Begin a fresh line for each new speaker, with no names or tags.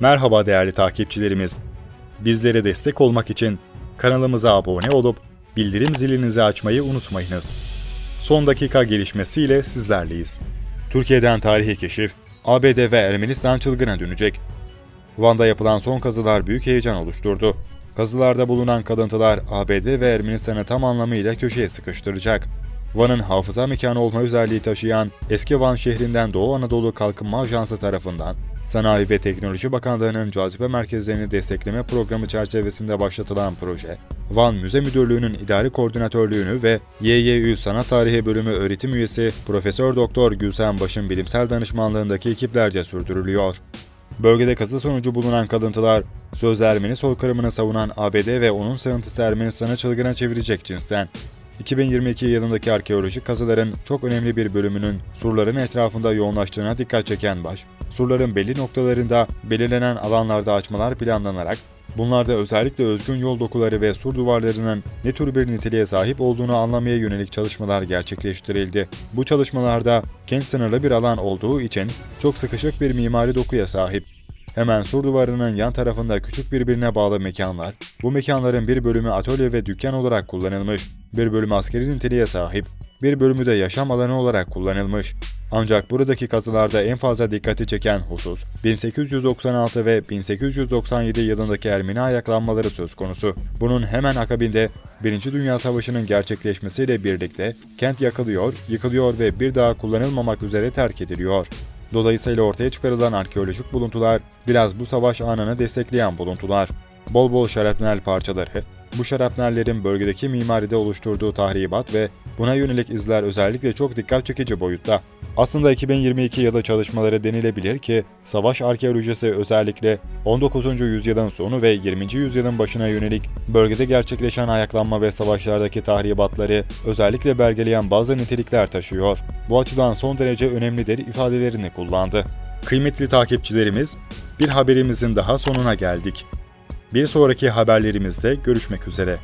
Merhaba değerli takipçilerimiz. Bizlere destek olmak için kanalımıza abone olup bildirim zilinizi açmayı unutmayınız. Son dakika gelişmesiyle sizlerleyiz. Türkiye'den tarihi keşif, ABD ve Ermenistan çılgına dönecek. Van'da yapılan son kazılar büyük heyecan oluşturdu. Kazılarda bulunan kalıntılar ABD ve Ermenistan'ı tam anlamıyla köşeye sıkıştıracak. Van'ın hafıza mekanı olma özelliği taşıyan eski Van şehrinden Doğu Anadolu Kalkınma Ajansı tarafından Sanayi ve Teknoloji Bakanlığı'nın cazibe merkezlerini destekleme programı çerçevesinde başlatılan proje, Van Müze Müdürlüğü'nün idari koordinatörlüğünü ve YYÜ Sanat Tarihi Bölümü öğretim üyesi Profesör Doktor Gülsen Baş'ın bilimsel danışmanlığındaki ekiplerce sürdürülüyor. Bölgede kazı sonucu bulunan kalıntılar, sözde Ermeni soykırımını savunan ABD ve onun sığıntısı Ermenistan'ı çılgına çevirecek cinsten. 2022 yılındaki arkeolojik kazıların çok önemli bir bölümünün surların etrafında yoğunlaştığına dikkat çeken baş, surların belli noktalarında belirlenen alanlarda açmalar planlanarak, bunlarda özellikle özgün yol dokuları ve sur duvarlarının ne tür bir niteliğe sahip olduğunu anlamaya yönelik çalışmalar gerçekleştirildi. Bu çalışmalarda kent sınırlı bir alan olduğu için çok sıkışık bir mimari dokuya sahip. Hemen sur duvarının yan tarafında küçük birbirine bağlı mekanlar, bu mekanların bir bölümü atölye ve dükkan olarak kullanılmış, bir bölümü askeri niteliğe sahip, bir bölümü de yaşam alanı olarak kullanılmış. Ancak buradaki kazılarda en fazla dikkati çeken husus, 1896 ve 1897 yılındaki Ermeni ayaklanmaları söz konusu. Bunun hemen akabinde Birinci Dünya Savaşı'nın gerçekleşmesiyle birlikte kent yakılıyor, yıkılıyor ve bir daha kullanılmamak üzere terk ediliyor. Dolayısıyla ortaya çıkarılan arkeolojik buluntular biraz bu savaş anını destekleyen buluntular. Bol bol şarapnel parçaları, bu şarapnellerin bölgedeki mimaride oluşturduğu tahribat ve buna yönelik izler özellikle çok dikkat çekici boyutta. Aslında 2022 yılı çalışmaları denilebilir ki savaş arkeolojisi özellikle 19. yüzyılın sonu ve 20. yüzyılın başına yönelik bölgede gerçekleşen ayaklanma ve savaşlardaki tahribatları özellikle belgeleyen bazı nitelikler taşıyor. Bu açıdan son derece önemlidir ifadelerini kullandı. Kıymetli takipçilerimiz, bir haberimizin daha sonuna geldik. Bir sonraki haberlerimizde görüşmek üzere.